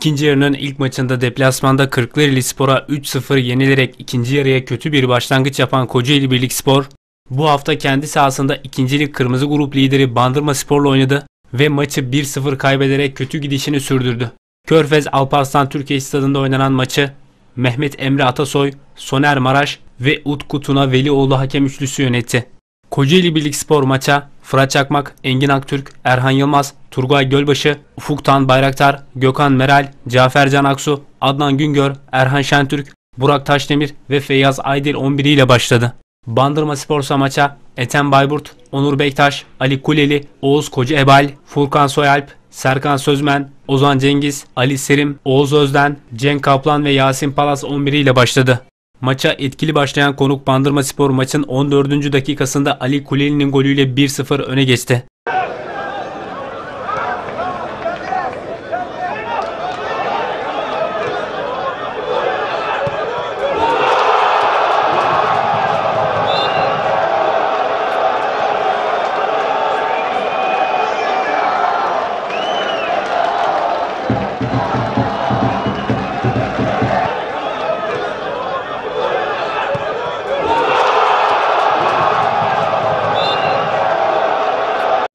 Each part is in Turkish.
İkinci yarının ilk maçında deplasmanda Kırklareli Spor'a 3-0 yenilerek ikinci yarıya kötü bir başlangıç yapan Kocaeli Birlikspor, bu hafta kendi sahasında ikincilik kırmızı grup lideri Bandırma Spor'la oynadı ve maçı 1-0 kaybederek kötü gidişini sürdürdü. Körfez Alparslan Türkiye Stadında oynanan maçı Mehmet Emre Atasoy, Soner Maraş ve Utku Tuna Velioğlu hakem üçlüsü yönetti. Kocaeli Birlikspor maça Fırat Çakmak, Engin Aktürk, Erhan Yılmaz, Turgay Gölbaşı, Ufuk Tan Bayraktar, Gökhan Meral, Cafer Can Aksu, Adnan Güngör, Erhan Şentürk, Burak Taşdemir ve Feyyaz Aydil 11 ile başladı. Bandırma Sporsa maça Ethem Bayburt, Onur Bektaş, Ali Kuleli, Oğuz Koca Ebal, Furkan Soyalp, Serkan Sözmen, Ozan Cengiz, Ali Serim, Oğuz Özden, Cenk Kaplan ve Yasin Palas 11 ile başladı. Maça etkili başlayan konuk Bandırma Spor maçın 14. dakikasında Ali Kuleli'nin golüyle 1-0 öne geçti.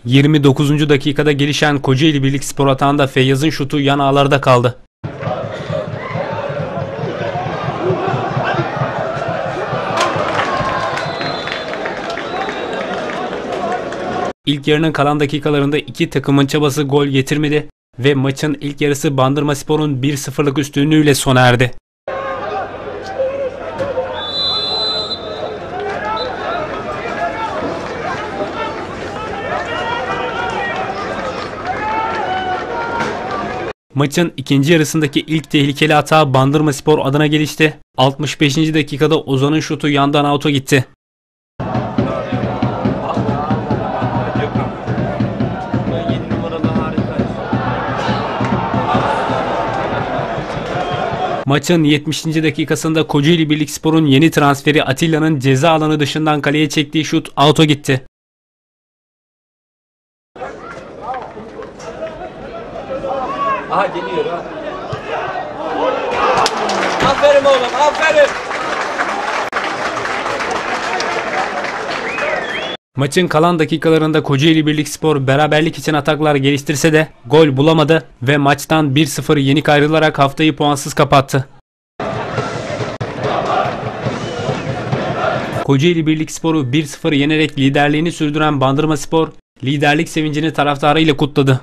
29. dakikada gelişen Kocaeli Birlik Spor atağında Feyyaz'ın şutu yan ağlarda kaldı. İlk yarının kalan dakikalarında iki takımın çabası gol getirmedi ve maçın ilk yarısı Bandırma Spor'un 1-0'lık üstünlüğüyle sona erdi. Maçın ikinci yarısındaki ilk tehlikeli hata Bandırma Spor adına gelişti. 65. dakikada Ozan'ın şutu yandan auto gitti. Maçın 70. dakikasında Kocaeli Birlikspor'un yeni transferi Atilla'nın ceza alanı dışından kaleye çektiği şut auto gitti. Aha geliyor ha. Aferin oğlum aferin. Maçın kalan dakikalarında Kocaeli Birlikspor beraberlik için ataklar geliştirse de gol bulamadı ve maçtan 1-0 yenik ayrılarak haftayı puansız kapattı. Kocaeli Birlikspor'u 1-0 yenerek liderliğini sürdüren Bandırma Spor liderlik sevincini taraftarıyla kutladı.